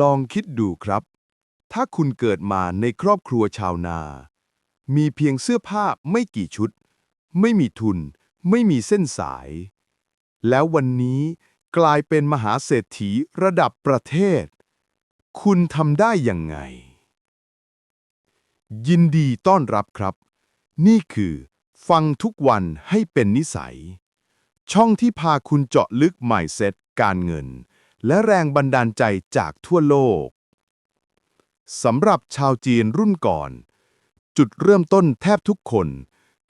ลองคิดดูครับ ถ้าคุณเกิดมาในครอบครัวชาวนา มีเพียงเสื้อผ้าไม่กี่ชุด ไม่มีทุน ไม่มีเส้นสาย แล้ววันนี้กลายเป็นมหาเศรษฐีระดับประเทศ คุณทำได้ยังไง ยินดีต้อนรับครับ นี่คือ ฟังทุกวันให้เป็นนิสัย ช่องที่พาคุณเจาะลึก mindset การเงิน และแรงบันดาลใจจากทั่วโลกสำหรับชาวจีนรุ่นก่อน จุดเริ่มต้นแทบทุกคน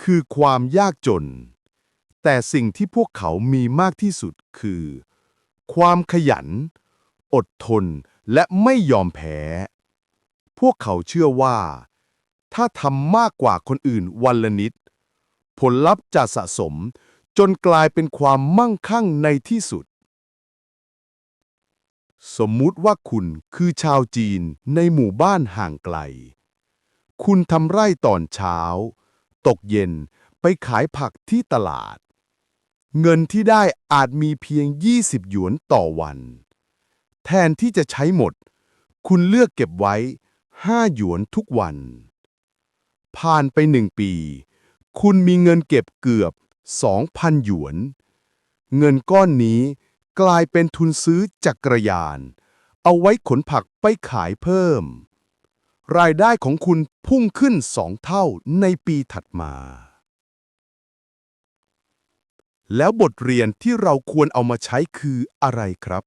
คือความยากจน แต่สิ่งที่พวกเขามีมากที่สุดคือ ความขยัน อดทนและไม่ยอมแพ้ พวกเขาเชื่อว่า ถ้าทำมากกว่าคนอื่นวันละนิด ผลลัพธ์จะสะสมจนกลายเป็นความมั่งคั่งในที่สุด สมมุติว่าคุณคือชาวจีนในหมู่บ้านห่างไกล คุณทำไร่ตอนเช้า ตกเย็นไปขายผักที่ตลาด เงินที่ได้อาจมีเพียง 20 หยวนต่อวัน แทนที่จะใช้หมด คุณเลือกเก็บไว้ 5 หยวนทุกวัน ผ่านไปหนึ่งปี คุณมีเงินเก็บเกือบ 2,000 หยวน เงินก้อนนี้ กลายเป็นทุนซื้อจักรยาน เอาไว้ขนผักไปขายเพิ่ม รายได้ของคุณพุ่งขึ้นสองเท่าในปีถัดมา แล้วบทเรียนที่เราควรเอามาใช้คืออะไรครับ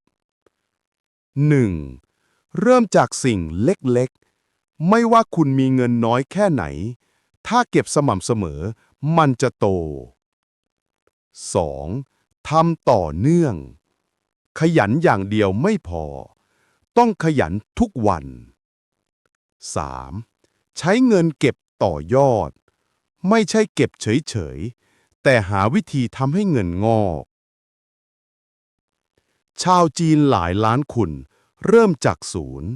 1. เริ่มจากสิ่งเล็กๆ ไม่ว่าคุณมีเงินน้อยแค่ไหน ถ้าเก็บสม่ำเสมอ มันจะโต 2. ทำต่อเนื่อง ขยันอย่างเดียวไม่พอ ต้องขยันทุกวัน 3. ใช้เงินเก็บต่อยอด ไม่ใช่เก็บเฉยๆ แต่หาวิธีทำให้เงินงอก ชาวจีนหลายล้านคนเริ่มจากศูนย์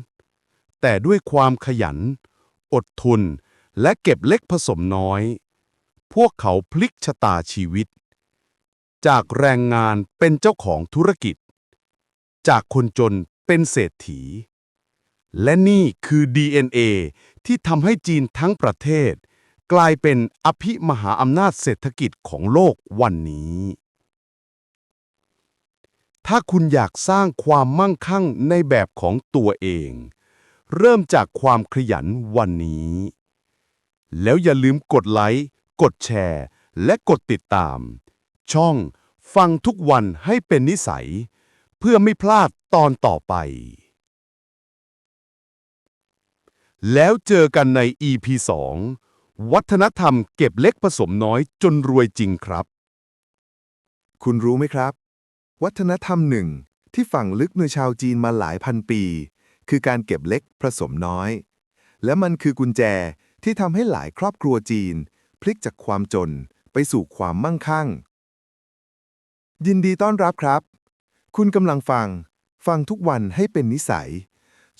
แต่ด้วยความขยัน อดทนและเก็บเล็กผสมน้อย พวกเขาพลิกชะตาชีวิต จากแรงงานเป็นเจ้าของธุรกิจ จากคนจนเป็นเศรษฐี และนี่คือ DNA ที่ทำให้จีนทั้งประเทศ กลายเป็นอภิมหาอำนาจเศรษฐกิจของโลกวันนี้ ถ้าคุณอยากสร้างความมั่งคั่งในแบบของตัวเอง เริ่มจากความขยันวันนี้ แล้วอย่าลืมกดไลค์ กดแชร์ และกดติดตาม ช่องฟังทุกวันให้เป็นนิสัย เพื่อไม่พลาดตอนต่อไป แล้วเจอกันใน EP 2 วัฒนธรรมเก็บเล็กผสมน้อยจนรวยจริงครับ คุณรู้ไหมครับ วัฒนธรรมหนึ่งที่ฝังลึกในชาวจีนมาหลายพันปี คือการเก็บเล็กผสมน้อย และมันคือกุญแจที่ทำให้หลายครอบครัวจีน พลิกจากความจนไปสู่ความมั่งคั่ง ยินดีต้อนรับครับ คุณกำลังฟัง ฟังทุกวันให้เป็นนิสัย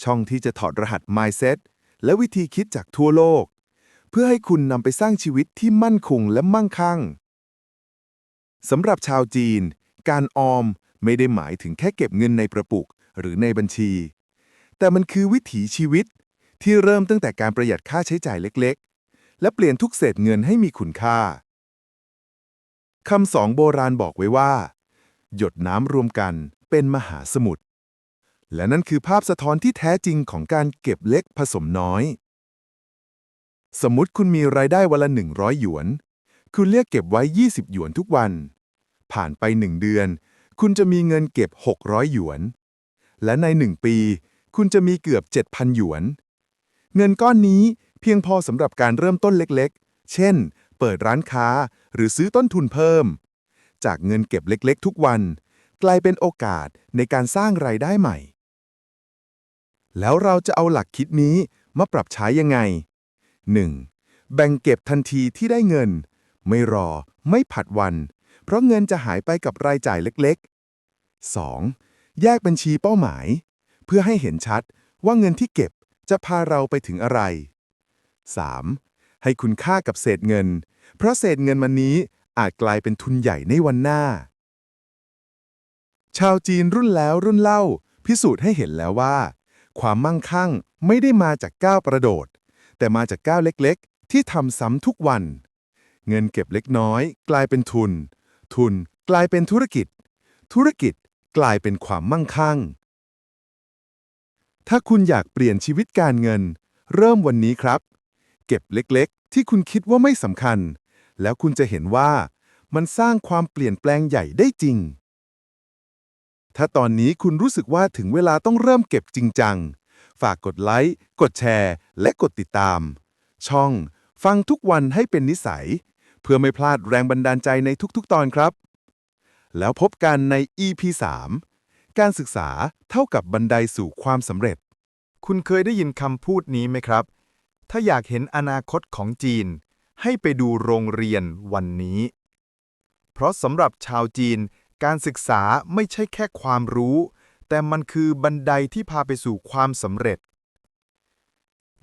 ช่องที่จะถอดรหัส mindset และวิธีคิดจากทั่วโลก เพื่อให้คุณนำไปสร้างชีวิตที่มั่นคงและมั่งคั่งสำหรับชาวจีน การออมไม่ได้หมายถึงแค่เก็บเงินในประปุกหรือในบัญชี แต่มันคือวิถีชีวิตที่เริ่มตั้งแต่การประหยัดค่าใช้จ่ายเล็กๆ และเปลี่ยนทุกเศษเงินให้มีคุณค่าคำสองโบราณบอกไว้ว่า หยดน้ำรวมกันเป็นมหาสมุทร และนั่นคือภาพสะท้อนที่แท้จริงของการเก็บเล็กผสมน้อย สมมติคุณมีรายได้วันละ 100 หยวน คุณเรียกเก็บไว้ 20 หยวนทุกวัน ผ่านไป 1 เดือน คุณจะมีเงินเก็บ 600 หยวน และใน 1 ปี คุณจะมีเกือบ 7,000 หยวน เงินก้อนนี้เพียงพอสำหรับการเริ่มต้นเล็กๆ เช่น เปิดร้านค้าหรือซื้อต้นทุนเพิ่ม จากเงินเก็บเล็กๆ ทุกวัน กลายเป็นโอกาสในการสร้างรายได้ใหม่ แล้วเราจะเอาหลักคิดนี้มาปรับใช้ยังไง 1. แบ่งเก็บทันทีที่ได้เงิน ไม่รอ ไม่ผัดวัน เพราะเงินจะหายไปกับรายจ่ายเล็กๆ 2. แยกบัญชีเป้าหมาย เพื่อให้เห็นชัดว่าเงินที่เก็บจะพาเราไปถึงอะไร 3. ให้คุณค่ากับเศษเงิน เพราะเศษเงินมันนี้ อาจกลายเป็นทุนใหญ่ในวันหน้า ชาวจีนรุ่นแล้วรุ่นเล่า พิสูจน์ให้เห็นแล้วว่า ความมั่งคั่งไม่ได้มาจากก้าวกระโดด แต่มาจากก้าวเล็กๆ ที่ทำซ้ำทุกวัน เงินเก็บเล็กน้อย กลายเป็นทุน ทุนกลายเป็นธุรกิจ ธุรกิจกลายเป็นความมั่งคั่ง ถ้าคุณอยากเปลี่ยนชีวิตการเงิน เริ่มวันนี้ครับ เก็บเล็กๆ ที่คุณคิดว่าไม่สำคัญ แล้วคุณจะเห็นว่ามันสร้างความเปลี่ยนแปลงใหญ่ได้จริง ถ้าตอนนี้คุณรู้สึกว่าถึงเวลาต้องเริ่มเก็บจริงจัง ฝากกดไลค์ กดแชร์ และกดติดตาม ช่อง ฟังทุกวันให้เป็นนิสัย เพื่อไม่พลาดแรงบันดาลใจในทุกๆ ตอนครับ แล้วพบกันใน EP 3 การศึกษาเท่ากับบันไดสู่ความสำเร็จ คุณเคยได้ยินคำพูดนี้ไหมครับ ถ้าอยากเห็นอนาคตของจีน ให้ไปดูโรงเรียนวันนี้ เพราะสำหรับชาวจีน การศึกษาไม่ใช่แค่ความรู้ แต่มันคือบันไดที่พาไปสู่ความสำเร็จ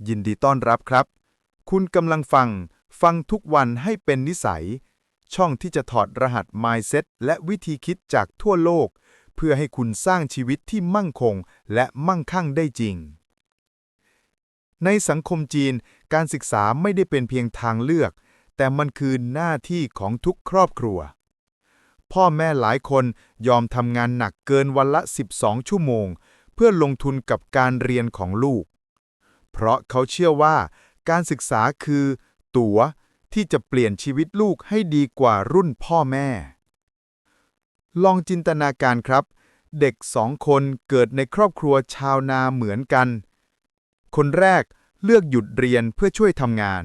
ยินดีต้อนรับครับ คุณกำลังฟัง ฟังทุกวันให้เป็นนิสัย ช่องที่จะถอดรหัส Mindset และวิธีคิดจากทั่วโลก เพื่อให้คุณสร้างชีวิตที่มั่งคงและมั่งคั่งได้จริง ในสังคมจีน การศึกษาไม่ได้เป็นเพียงทางเลือก แต่มันคือหน้าที่ของทุกครอบครัว พ่อแม่หลายคนยอมทำงานหนักเกินวันละ 12 ชั่วโมง เพื่อลงทุนกับการเรียนของลูก เพราะเขาเชื่อว่า การศึกษาคือ ตั๋วที่จะเปลี่ยนชีวิตลูกให้ดีกว่ารุ่นพ่อแม่ ลองจินตนาการครับ เด็กสองคนเกิดในครอบครัวชาวนาเหมือนกัน คนแรกเลือกหยุดเรียนเพื่อช่วยทำงาน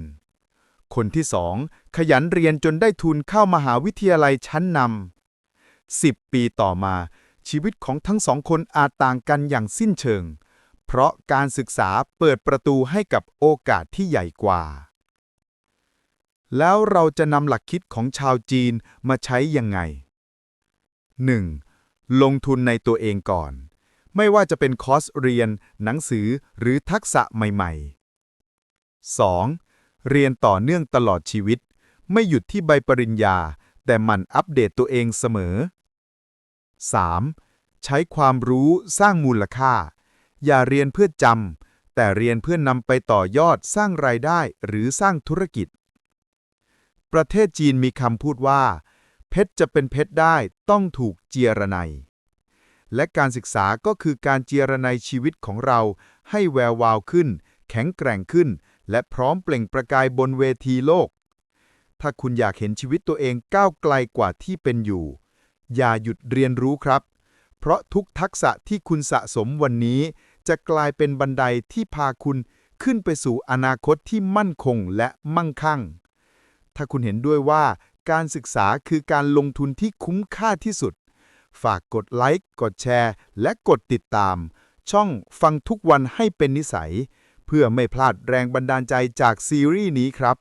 คนที่สองขยันเรียนจนได้ทุนเข้ามหาวิทยาลัยชั้นนำสิบปีต่อมา ชีวิตของทั้งสองคนอาจต่างกันอย่างสิ้นเชิง เพราะการศึกษาเปิดประตูให้กับโอกาสที่ใหญ่กว่า แล้วเราจะนำหลักคิดของชาวจีนมาใช้ยังไง 1. ลงทุนในตัวเองก่อน ไม่ว่าจะเป็นคอร์สเรียน หนังสือหรือทักษะใหม่ๆ 2. เรียนต่อเนื่องตลอดชีวิต ไม่หยุดที่ใบปริญญา แต่หมันอัปเดตตัวเองเสมอ 3. ใช้ความรู้สร้างมูลค่า อย่าเรียนเพื่อจำแต่เรียนเพื่อนำไปต่อยอดสร้างรายได้หรือสร้างธุรกิจ ประเทศจีนมีคำพูดว่า เพชรจะเป็นเพชรได้ต้องถูกเจียระไน และการศึกษาก็คือการเจระไนชีวิตของเรา ให้แวววาวขึ้น แข็งแกร่งขึ้น และพร้อมเปล่งประกายบนเวทีโลก ถ้าคุณอยากเห็นชีวิตตัวเองก้าวไกลกว่าที่เป็นอยู่ อย่าหยุดเรียนรู้ครับ เพราะทุกทักษะที่คุณสะสมวันนี้ จะกลายเป็นบันไดที่พาคุณขึ้นไปสู่อนาคตที่มั่นคงและมั่งคั่ง ถ้าคุณเห็นด้วยว่าการศึกษาคือการลงทุนที่คุ้มค่าที่สุด ฝากกดไลค์ กดแชร์ และกดติดตาม ช่องฟังทุกวันให้เป็นนิสัย เพื่อไม่พลาดแรงบันดาลใจจากซีรีส์นี้ครับ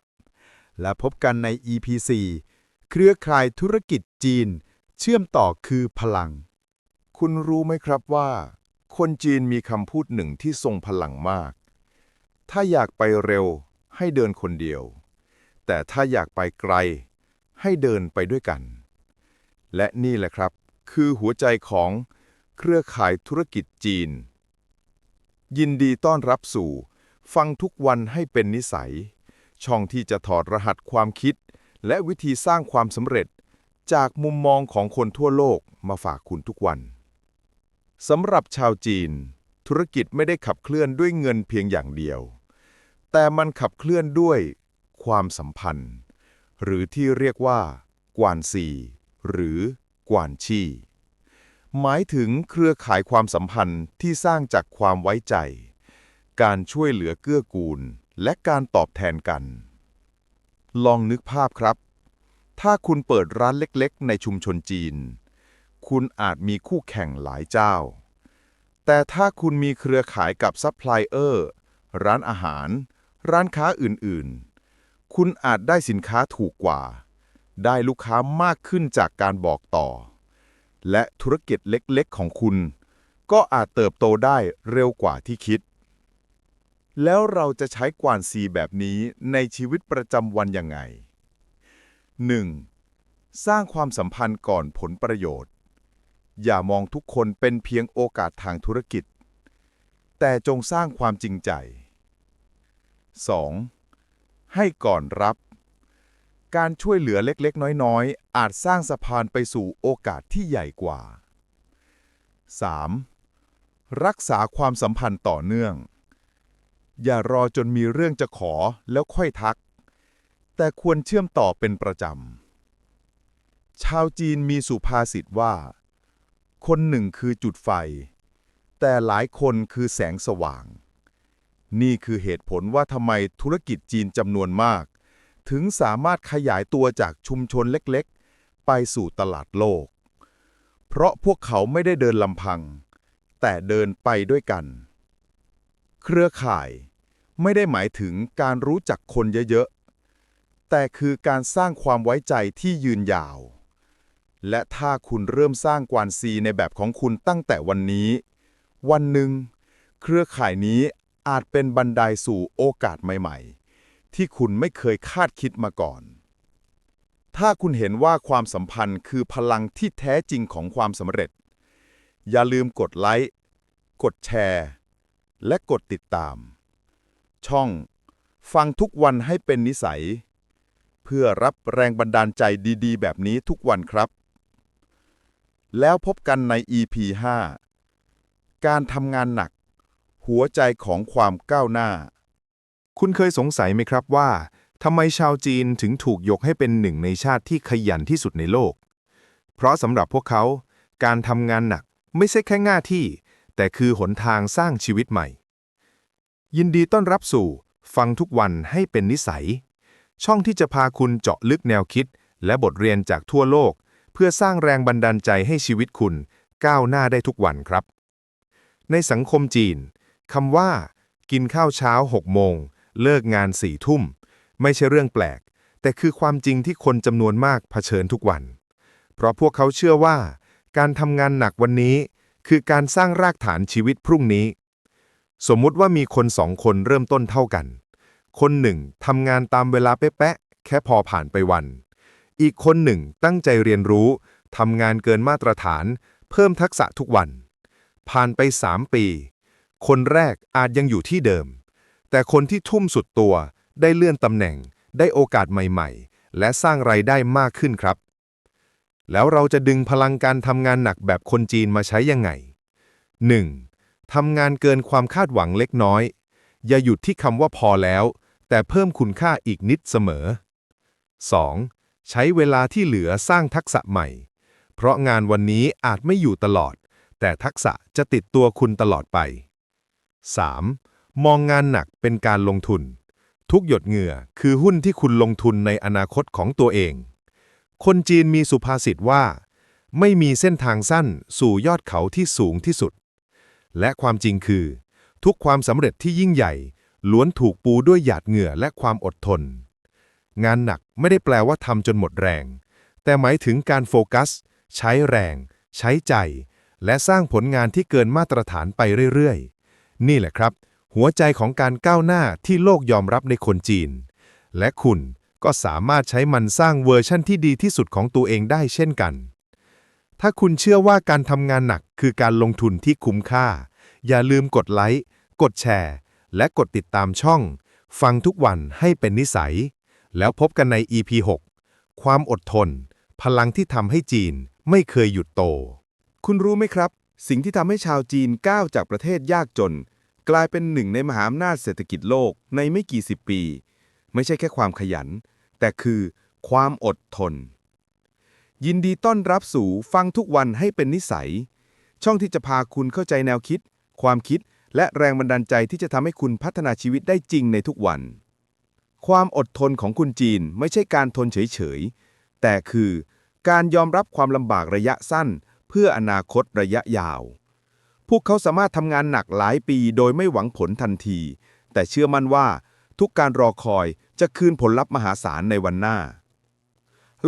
และพบกันใน EP 4 เครือข่ายธุรกิจจีน เชื่อมต่อคือพลัง คุณรู้ไหมครับว่า คนจีนมีคำพูดหนึ่งที่ทรงพลังมาก ถ้าอยากไปเร็วให้เดินคนเดียว แต่ถ้าอยากไปไกล ให้เดินไปด้วยกัน และนี่แหละครับ คือหัวใจของเครือข่ายธุรกิจจีน ยินดีต้อนรับสู่ ฟังทุกวันให้เป็นนิสัย ช่องที่จะถอดรหัสความคิด และวิธีสร้างความสำเร็จ จากมุมมองของคนทั่วโลกมาฝากคุณทุกวันสำหรับชาวจีน ธุรกิจไม่ได้ขับเคลื่อนด้วยเงินเพียงอย่างเดียว แต่มันขับเคลื่อนด้วยความสัมพันธ์ หรือที่เรียกว่ากวานซีหรือ กวานชีหมายถึงเครือข่ายความสัมพันธ์ที่สร้างจากความไว้ใจ การช่วยเหลือเกื้อกูล และการตอบแทนกัน ลองนึกภาพครับ ถ้าคุณเปิดร้านเล็กๆ ในชุมชนจีน คุณอาจมีคู่แข่งหลายเจ้า แต่ถ้าคุณมีเครือข่ายกับซัพพลายเออร์ร้านอาหาร ร้านค้าอื่นๆ คุณอาจได้สินค้าถูกกว่า ได้ลูกค้ามากขึ้นจากการบอกต่อ และธุรกิจเล็กๆของคุณ ก็อาจเติบโตได้เร็วกว่าที่คิด แล้วเราจะใช้กวานซีแบบนี้ในชีวิตประจำวันยังไง 1. สร้างความสัมพันธ์ก่อนผลประโยชน์ อย่ามองทุกคนเป็นเพียงโอกาสทางธุรกิจ แต่จงสร้างความจริงใจ 2. ให้ก่อนรับ การช่วยเหลือเล็กๆ น้อยๆ อาจสร้างสะพานไปสู่โอกาสที่ใหญ่กว่า 3. รักษาความสัมพันธ์ต่อเนื่อง อย่ารอจนมีเรื่องจะขอแล้วค่อยทัก แต่ควรเชื่อมต่อเป็นประจำ ชาวจีนมีสุภาษิตว่า คนหนึ่งคือจุดไฟ แต่หลายคนคือแสงสว่าง นี่คือเหตุผลว่าทำไมธุรกิจจีนจำนวนมาก ถึงสามารถขยายตัวจากชุมชนเล็กๆ ไปสู่ตลาดโลก เพราะพวกเขาไม่ได้เดินลำพัง แต่เดินไปด้วยกัน เครือข่ายไม่ได้หมายถึงการรู้จักคนเยอะๆ แต่คือการสร้างความไว้ใจที่ยืนยาว และถ้าคุณเริ่มสร้างกวานซีในแบบของคุณตั้งแต่วันนี้ วันหนึ่ง เครือข่ายนี้อาจเป็นบันไดสู่โอกาสใหม่ๆ ที่คุณไม่เคยคาดคิดมาก่อน ถ้าคุณเห็นว่าความสัมพันธ์คือพลังที่แท้จริงของความสำเร็จ อย่าลืมกดไลค์ กดแชร์ และกดติดตาม ช่อง ฟังทุกวันให้เป็นนิสัย เพื่อรับแรงบันดาลใจดีๆ แบบนี้ทุกวันครับ แล้วพบกันใน EP 5การทำงานหนัก หัวใจของความก้าวหน้า คุณเคยสงสัยไหมครับว่าทำไมชาวจีนถึงถูกยกให้เป็นหนึ่งในชาติที่ขยันที่สุดในโลก เพราะสำหรับพวกเขา การทำงานหนักไม่ใช่แค่หน้าที่ แต่คือหนทางสร้างชีวิตใหม่ ยินดีต้อนรับสู่ ฟังทุกวันให้เป็นนิสัย ช่องที่จะพาคุณเจาะลึกแนวคิด และบทเรียนจากทั่วโลก เพื่อสร้างแรงบันดาลใจให้ชีวิตคุณ ก้าวหน้าได้ทุกวันครับ ในสังคมจีนคำว่า กินข้าวเช้า6โมง เลิกงานสี่ทุ่ม ไม่ใช่เรื่องแปลก แต่คือความจริงที่คนจำนวนมากเผชิญทุกวัน เพราะพวกเขาเชื่อว่า การทำงานหนักวันนี้ คือการสร้างรากฐานชีวิตพรุ่งนี้ สมมุติว่ามีคนสองคนเริ่มต้นเท่ากัน คนหนึ่งทำงานตามเวลาเป๊ะๆแค่พอผ่านไปวัน อีกคนหนึ่งตั้งใจเรียนรู้ทำงานเกินมาตรฐาน เพิ่มทักษะทุกวัน ผ่านไป 3 ปี คนแรกอาจยังอยู่ที่เดิม แต่คนที่ทุ่มสุดตัว ได้เลื่อนตำแหน่ง ได้โอกาสใหม่ ๆ และสร้างไรายได้มากขึ้นครับ แล้วเราจะดึงพลังการทำงานหนักแบบคนจีนมาใช้ยังไง 1. ทำงานเกินความคาดหวังเล็กน้อย อย่าหยุดที่คำว่าพอแล้ว แต่เพิ่มคุณค่าอีกนิดเสมอ 2. ใช้เวลาที่เหลือสร้างทักษะใหม่ เพราะงานวันนี้อาจไม่อยู่ตลอด แต่ทักษะจะติดตัวคุณตลอดไป 3. มองงานหนักเป็นการลงทุน ทุกหยดเหงื่อคือหุ้นที่คุณลงทุนในอนาคตของตัวเอง คนจีนมีสุภาษิตว่า ไม่มีเส้นทางสั้นสู่ยอดเขาที่สูงที่สุด และความจริงคือ ทุกความสำเร็จที่ยิ่งใหญ่ล้วนถูกปูด้วยหยาดเหงื่อและความอดทน งานหนักไม่ได้แปลว่าทำจนหมดแรง แต่หมายถึงการโฟกัส ใช้แรง ใช้ใจ และสร้างผลงานที่เกินมาตรฐานไปเรื่อยๆ นี่แหละครับ หัวใจของการก้าวหน้าที่โลกยอมรับในคนจีน และคุณก็สามารถใช้มันสร้างเวอร์ชั่นที่ดีที่สุดของตัวเองได้เช่นกัน ถ้าคุณเชื่อว่าการทำงานหนักคือการลงทุนที่คุ้มค่า อย่าลืมกดไลค์ กดแชร์ และกดติดตามช่อง ฟังทุกวันให้เป็นนิสัย แล้วพบกันใน EP 6 ความอดทน พลังที่ทำให้จีนไม่เคยหยุดโต คุณรู้ไหมครับ สิ่งที่ทำให้ชาวจีนก้าวจากประเทศยากจน กลายเป็นหนึ่งในมหาอำนาจเศรษฐกิจโลกในไม่กี่สิบปี ไม่ใช่แค่ความขยัน แต่คือความอดทน ยินดีต้อนรับสู่ฟังทุกวันให้เป็นนิสัย ช่องที่จะพาคุณเข้าใจแนวคิด ความคิดและแรงบันดาลใจที่จะทำให้คุณพัฒนาชีวิตได้จริงในทุกวัน ความอดทนของคุณจีนไม่ใช่การทนเฉยๆ แต่คือการยอมรับความลำบากระยะสั้น เพื่ออนาคตระยะยาว พวกเขาสามารถทำงานหนักหลายปีโดยไม่หวังผลทันที แต่เชื่อมั่นว่าทุกการรอคอยจะคืนผลลัพธ์มหาศาลในวันหน้า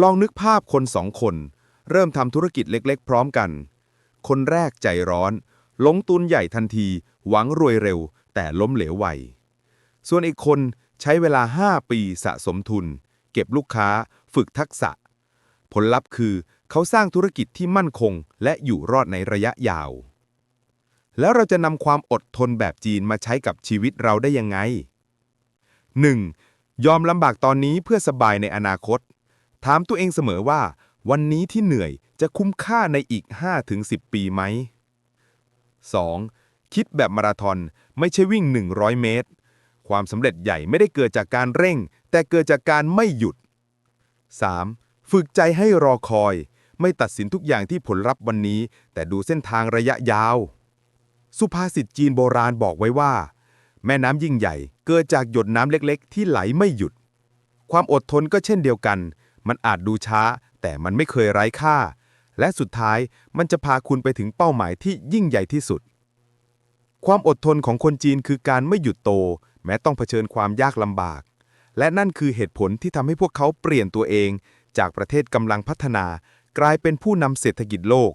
ลองนึกภาพคนสองคน เริ่มทำธุรกิจเล็กๆ พร้อมกัน คนแรกใจร้อน ลงทุนใหญ่ทันที หวังรวยเร็ว แต่ล้มเหลวไว ส่วนอีกคนใช้เวลา 5 ปีสะสมทุน เก็บลูกค้า ฝึกทักษะ ผลลัพธ์คือเขาสร้างธุรกิจที่มั่นคง และอยู่รอดในระยะยาว แล้วเราจะนำความอดทนแบบจีนมาใช้กับชีวิตเราได้ยังไง 1. ยอมลำบากตอนนี้เพื่อสบายในอนาคต ถามตัวเองเสมอว่า วันนี้ที่เหนื่อยจะคุ้มค่าในอีก 5-10 ปีไหม 2. คิดแบบมาราธอนไม่ใช่วิ่ง 100 เมตร ความสำเร็จใหญ่ไม่ได้เกิดจากการเร่ง แต่เกิดจากการไม่หยุด 3. ฝึกใจให้รอคอย ไม่ตัดสินทุกอย่างที่ผลลัพธ์วันนี้ แต่ดูเส้นทางระยะยาว สุภาษิตจีนโบราณบอกไว้ว่า แม่น้ำยิ่งใหญ่เกิดจากหยดน้ำเล็กๆ ที่ไหลไม่หยุด ความอดทนก็เช่นเดียวกัน มันอาจดูช้า แต่มันไม่เคยไร้ค่า และสุดท้ายมันจะพาคุณไปถึงเป้าหมายที่ยิ่งใหญ่ที่สุด ความอดทนของคนจีนคือการไม่หยุดโต แม้ต้องเผชิญความยากลำบาก และนั่นคือเหตุผลที่ทำให้พวกเขาเปลี่ยนตัวเอง จากประเทศกำลังพัฒนา กลายเป็นผู้นำเศรษฐกิจโลก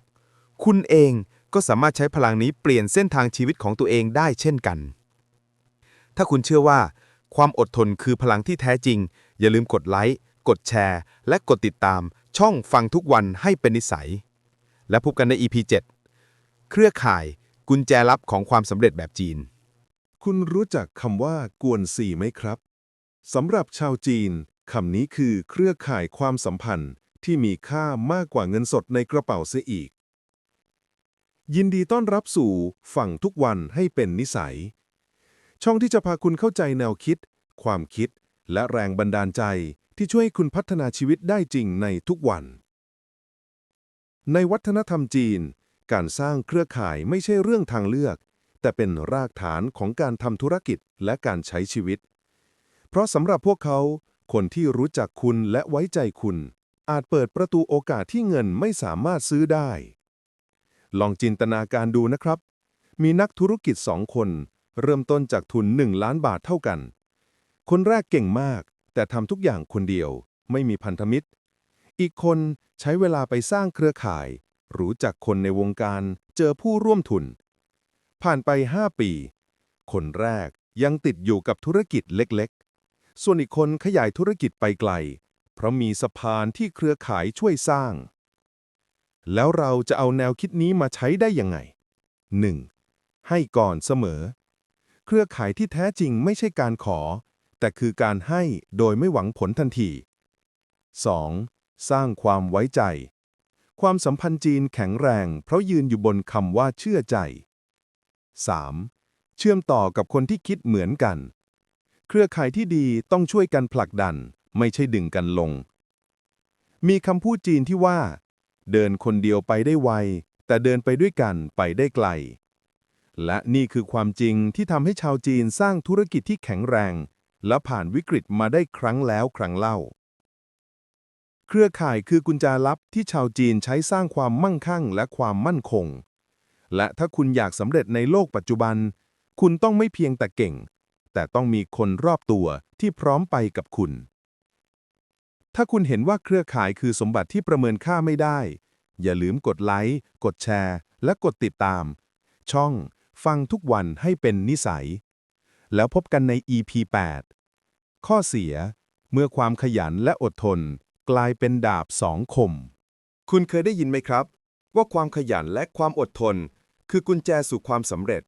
คุณเอง ก็สามารถใช้พลังนี้เปลี่ยนเส้นทางชีวิตของตัวเองได้เช่นกัน ถ้าคุณเชื่อว่า ความอดทนคือพลังที่แท้จริง อย่าลืมกดไลค์กดแชร์ และกดติดตาม ช่องฟังทุกวันให้เป็นนิสัย และพบกันใน EP 7 เครือข่ายกุญแจลับของความสำเร็จแบบจีน คุณรู้จักคำว่ากวนสี่ไหมครับสำหรับชาวจีนคำนี้คือเครือข่ายความสัมพันธ์ที่มีค่ามากกว่าเงินสดในกระเป๋าเสียอีก ยินดีต้อนรับสู่ฝั่งทุกวันให้เป็นนิสัย ช่องที่จะพาคุณเข้าใจแนวคิด ความคิด และแรงบันดาลใจที่ช่วยให้คุณพัฒนาชีวิตได้จริงในทุกวัน ในวัฒนธรรมจีน การสร้างเครือข่ายไม่ใช่เรื่องทางเลือก แต่เป็นรากฐานของการทำธุรกิจและการใช้ชีวิต เพราะสำหรับพวกเขา คนที่รู้จักคุณและไว้ใจคุณ อาจเปิดประตูโอกาสที่เงินไม่สามารถซื้อได้ ลองจินตนาการดูนะครับ มีนักธุรกิจสองคน เริ่มต้นจากทุน 1 ล้านบาทเท่ากัน คนแรกเก่งมาก แต่ทำทุกอย่างคนเดียว ไม่มีพันธมิตร อีกคนใช้เวลาไปสร้างเครือข่าย รู้จักคนในวงการ เจอผู้ร่วมทุน ผ่านไป 5 ปี คนแรกยังติดอยู่กับธุรกิจเล็กๆ ส่วนอีกคนขยายธุรกิจไปไกล เพราะมีสะพานที่เครือข่ายช่วยสร้าง แล้วเราจะเอาแนวคิดนี้มาใช้ได้ยังไง 1. ให้ก่อนเสมอ เครือข่ายที่แท้จริงไม่ใช่การขอ แต่คือการให้โดยไม่หวังผลทันที 2. สร้างความไว้ใจ ความสัมพันธ์จีนแข็งแรง เพราะยืนอยู่บนคำว่าเชื่อใจ 3. เชื่อมต่อกับคนที่คิดเหมือนกัน เครือข่ายที่ดีต้องช่วยกันผลักดัน ไม่ใช่ดึงกันลง มีคำพูดจีนที่ว่า เดินคนเดียวไปได้ไว แต่เดินไปด้วยกันไปได้ไกล และนี่คือความจริงที่ทำให้ชาวจีนสร้างธุรกิจที่แข็งแรง และผ่านวิกฤตมาได้ครั้งแล้วครั้งเล่า เครือข่ายคือกุญแจลับที่ชาวจีนใช้สร้างความมั่งคั่งและความมั่นคง และถ้าคุณอยากสำเร็จในโลกปัจจุบัน คุณต้องไม่เพียงแต่เก่ง แต่ต้องมีคนรอบตัวที่พร้อมไปกับคุณ ถ้าคุณเห็นว่าเครือข่ายคือสมบัติที่ประเมินค่าไม่ได้ อย่าลืมกดไลค์ กดแชร์ และกดติดตาม ช่อง ฟังทุกวันให้เป็นนิสัย แล้วพบกันใน EP 8 ข้อเสีย เมื่อความขยันและอดทน กลายเป็นดาบสองคม คุณเคยได้ยินไหมครับ ว่าความขยันและความอดทน คือกุญแจสู่ความสำเร็จ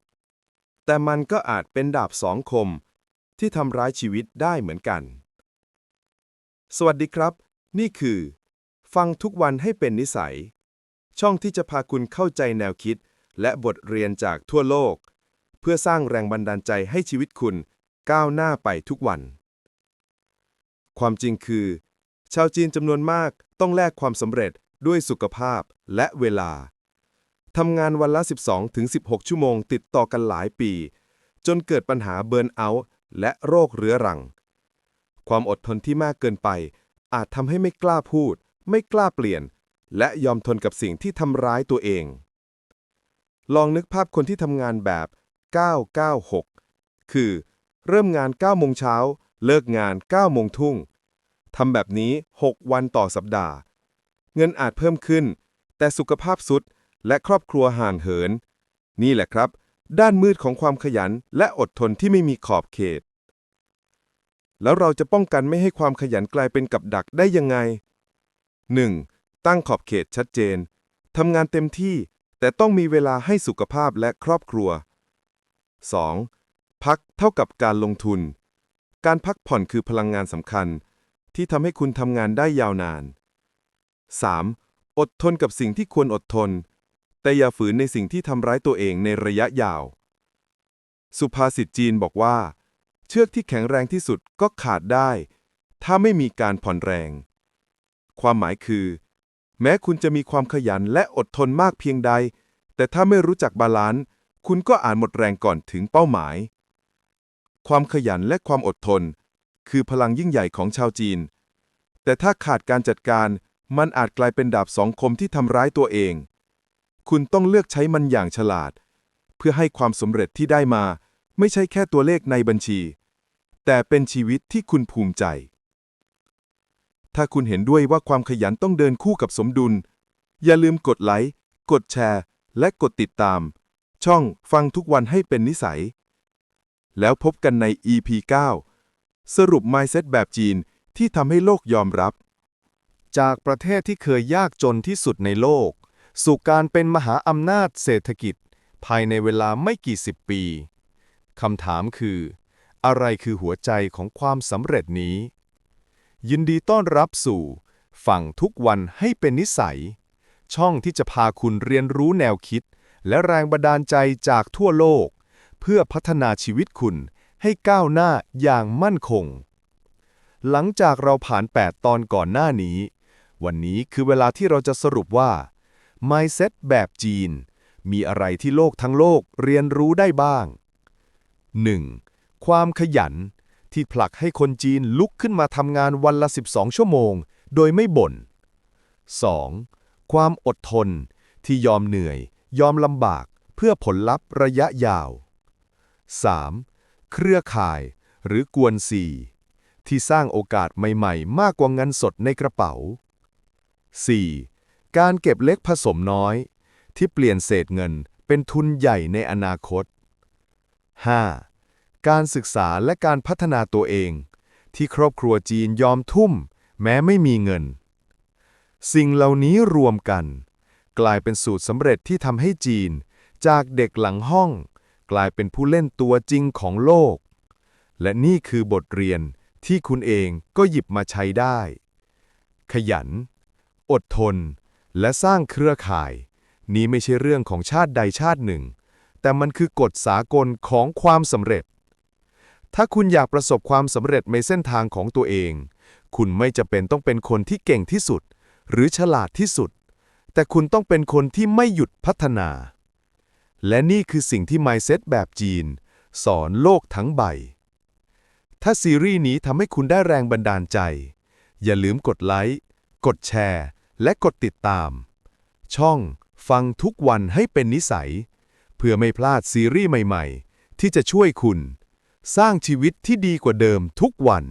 แต่มันก็อาจเป็นดาบสองคม ที่ทำร้ายชีวิตได้เหมือนกัน สวัสดีครับ นี่คือ ฟังทุกวันให้เป็นนิสัย ช่องที่จะพาคุณเข้าใจแนวคิด และบทเรียนจากทั่วโลก เพื่อสร้างแรงบันดาลใจให้ชีวิตคุณก้าวหน้าไปทุกวัน ความจริงคือ ชาวจีนจำนวนมากต้องแลกความสำเร็จด้วยสุขภาพและเวลาทำงานวันละ 12-16 ชั่วโมงติดต่อกันหลายปี จนเกิดปัญหาเบิร์นเอาท์และโรคเรื้อรัง ความอดทนที่มากเกินไป อาจทำให้ไม่กล้าพูด ไม่กล้าเปลี่ยน และยอมทนกับสิ่งที่ทำร้ายตัวเอง ลองนึกภาพคนที่ทำงานแบบ 996 คือ เริ่มงาน9โมงเช้า เลิกงาน9โมงทุ่งทำแบบนี้ 6 วันต่อสัปดาห์ เงินอาจเพิ่มขึ้น แต่สุขภาพสุดและครอบครัวห่างเหิน นี่แหละครับ ด้านมืดของความขยันและอดทนที่ไม่มีขอบเขต แล้วเราจะป้องกันไม่ให้ความขยันกลายเป็นกับดักได้ยังไง 1. ตั้งขอบเขตชัดเจน ทำงานเต็มที่ แต่ต้องมีเวลาให้สุขภาพและครอบครัว 2. พักเท่ากับการลงทุน การพักผ่อนคือพลังงานสำคัญ ที่ทำให้คุณทำงานได้ยาวนาน 3. อดทนกับสิ่งที่ควรอดทน แต่อย่าฝืนในสิ่งที่ทำร้ายตัวเองในระยะยาว สุภาษิตจีนบอกว่า เชือกที่แข็งแรงที่สุดก็ขาดได้ ถ้าไม่มีการผ่อนแรง ความหมายคือ แม้คุณจะมีความขยันและอดทนมากเพียงใด แต่ถ้าไม่รู้จักบาลานซ์คุณก็อาจหมดแรงก่อนถึงเป้าหมาย ความขยันและความอดทน คือพลังยิ่งใหญ่ของชาวจีน แต่ถ้าขาดการจัดการมันอาจกลายเป็นดาบสองคมที่ทำร้ายตัวเอง คุณต้องเลือกใช้มันอย่างฉลาด เพื่อให้ความสำเร็จที่ได้มา ไม่ใช่แค่ตัวเลขในบัญชี แต่เป็นชีวิตที่คุณภูมิใจ ถ้าคุณเห็นด้วยว่าความขยันต้องเดินคู่กับสมดุล อย่าลืมกดไลค์ กดแชร์ และกดติดตาม ช่องฟังทุกวันให้เป็นนิสัย แล้วพบกันใน EP 9 สรุป Mindset แบบจีนที่ทำให้โลกยอมรับ จากประเทศที่เคยยากจนที่สุดในโลก สู่การเป็นมหาอำนาจเศรษฐกิจ ภายในเวลาไม่กี่สิบปี คำถามคือ อะไรคือหัวใจของความสำเร็จนี้ ยินดีต้อนรับสู่ ฝั่งทุกวันให้เป็นนิสัย ช่องที่จะพาคุณเรียนรู้แนวคิด และแรงบันดาลใจจากทั่วโลก เพื่อพัฒนาชีวิตคุณให้ก้าวหน้าอย่างมั่นคง หลังจากเราผ่าน 8 ตอนก่อนหน้านี้ วันนี้คือเวลาที่เราจะสรุปว่า Mindset แบบจีน มีอะไรที่โลกทั้งโลกเรียนรู้ได้บ้าง 1. ความขยัน ที่ผลักให้คนจีนลุกขึ้นมาทำงานวันละ 12 ชั่วโมง โดยไม่บ่น 2. ความอดทน ที่ยอมเหนื่อย ยอมลำบาก เพื่อผลลัพธ์ระยะยาว 3. เครือข่าย หรือกวนสีที่สร้างโอกาสใหม่ๆ มากกว่าเงินสดในกระเป๋า 4. การเก็บเล็กผสมน้อย ที่เปลี่ยนเศษเงินเป็นทุนใหญ่ในอนาคต 5. การศึกษาและการพัฒนาตัวเอง ที่ครอบครัวจีนยอมทุ่ม แม้ไม่มีเงิน สิ่งเหล่านี้รวมกัน กลายเป็นสูตรสำเร็จที่ทำให้จีน จากเด็กหลังห้อง กลายเป็นผู้เล่นตัวจริงของโลก และนี่คือบทเรียนที่คุณเองก็หยิบมาใช้ได้ ขยัน อดทน และสร้างเครือข่าย นี้ไม่ใช่เรื่องของชาติใดชาติหนึ่ง แต่มันคือกฎสากลของความสำเร็จ ถ้าคุณอยากประสบความสำเร็จในเส้นทางของตัวเอง คุณไม่จะเป็นต้องเป็นคนที่เก่งที่สุด หรือฉลาดที่สุด แต่คุณต้องเป็นคนที่ไม่หยุดพัฒนา และนี่คือสิ่งที่ Mindset แบบจีน สอนโลกทั้งใบ ถ้าซีรีส์นี้ทำให้คุณได้แรงบันดาลใจ อย่าลืมกดไลค์กดแชร์ และกดติดตาม ช่อง ฟังทุกวันให้เป็นนิสัย เพื่อไม่พลาดซีรีส์ใหม่ ๆ ที่จะช่วยคุณ สร้างชีวิตที่ดีกว่าเดิมทุกวัน